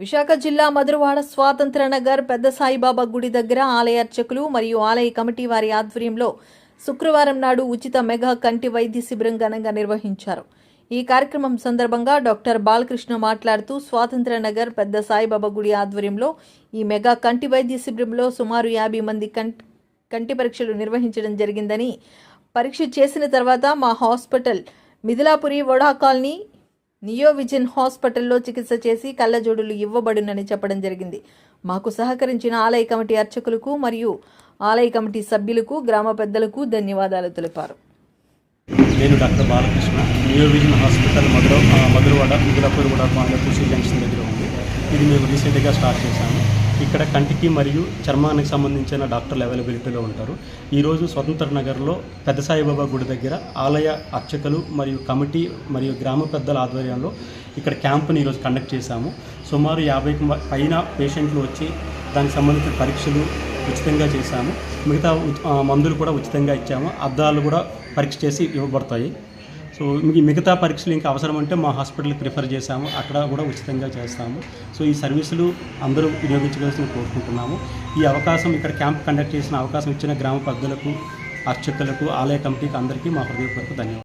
విశాఖ జిల్లా మధురవాడ స్వాతంత్ర నగర్ పెద్ద సాయిబాబా గుడి దగ్గర ఆలయ అర్చకులు మరియు ఆలయ కమిటీ వారి ఆధ్వర్యంలో శుక్రవారం నాడు ఉచిత మెగా కంటి వైద్య శిబిరం ఘనంగా నిర్వహించారు. ఈ కార్యక్రమం సందర్భంగా డాక్టర్ బాలకృష్ణ మాట్లాడుతూ స్వాతంత్ర నగర్ పెద్ద సాయిబాబా గుడి ఆధ్వర్యంలో ఈ మెగా కంటి వైద్య శిబిరంలో సుమారు యాభై మంది కంటి కంటి పరీక్షలు నిర్వహించడం జరిగిందని పరీక్ష చేసిన తర్వాత మా hospital Mithilapuri VUDA colony Neovision హాస్పిటల్లో చికిత్స చేసి కళ్ళజోడులు ఇవ్వబడునని చెప్పడం జరిగింది. మాకు సహకరించిన ఆలయ కమిటీ అర్చకులకు మరియు ఆలయ కమిటీ సభ్యులకు గ్రామ పెద్దలకు ధన్యవాదాలు తెలిపారు. నేను doctor Balakrishna. Neovision hospital Madhura Madhurawada మిగులాపూర్ కూడా పాండపూసి జంక్షన్ దగ్గర ఉంది. ఇది మేము రీసెంట్గా స్టార్ట్ చేశాము. ఇక్కడ కంటికి మరియు చర్మానికి సంబంధించిన డాక్టర్లు అవైలబిలిటీలో ఉంటారు. ఈరోజు స్వతంత్ర నగర్లో పెద్ద సాయిబాబా గుడి దగ్గర ఆలయ అర్చకులు మరియు కమిటీ మరియు గ్రామ పెద్దల ఆధ్వర్యంలో ఇక్కడ క్యాంపుని ఈరోజు కండక్ట్ చేశాము. సుమారు యాభై పైన పేషెంట్లు వచ్చి దానికి సంబంధించిన పరీక్షలు ఉచితంగా చేశాము. మిగతా మందులు కూడా ఉచితంగా ఇచ్చాము. అద్దాలు కూడా పరీక్ష చేసి ఇవ్వబడతాయి. సో మీకు మిగతా పరీక్షలు ఇంకా అవసరం అంటే మా హాస్పిటల్కి ప్రిఫర్ చేశాము. అక్కడ కూడా ఉచితంగా చేస్తాము. సో ఈ సర్వీసులు అందరూ వినియోగించవలసిన కోరుకుంటున్నాము. ఈ అవకాశం ఇక్కడ క్యాంప్ కండక్ట్ చేసిన అవకాశం ఇచ్చిన గ్రామ పెద్దలకు అర్చకులకు ఆలయ కమిటీకి అందరికీ మా హృదయపూర్వక ధన్యవాదాలు.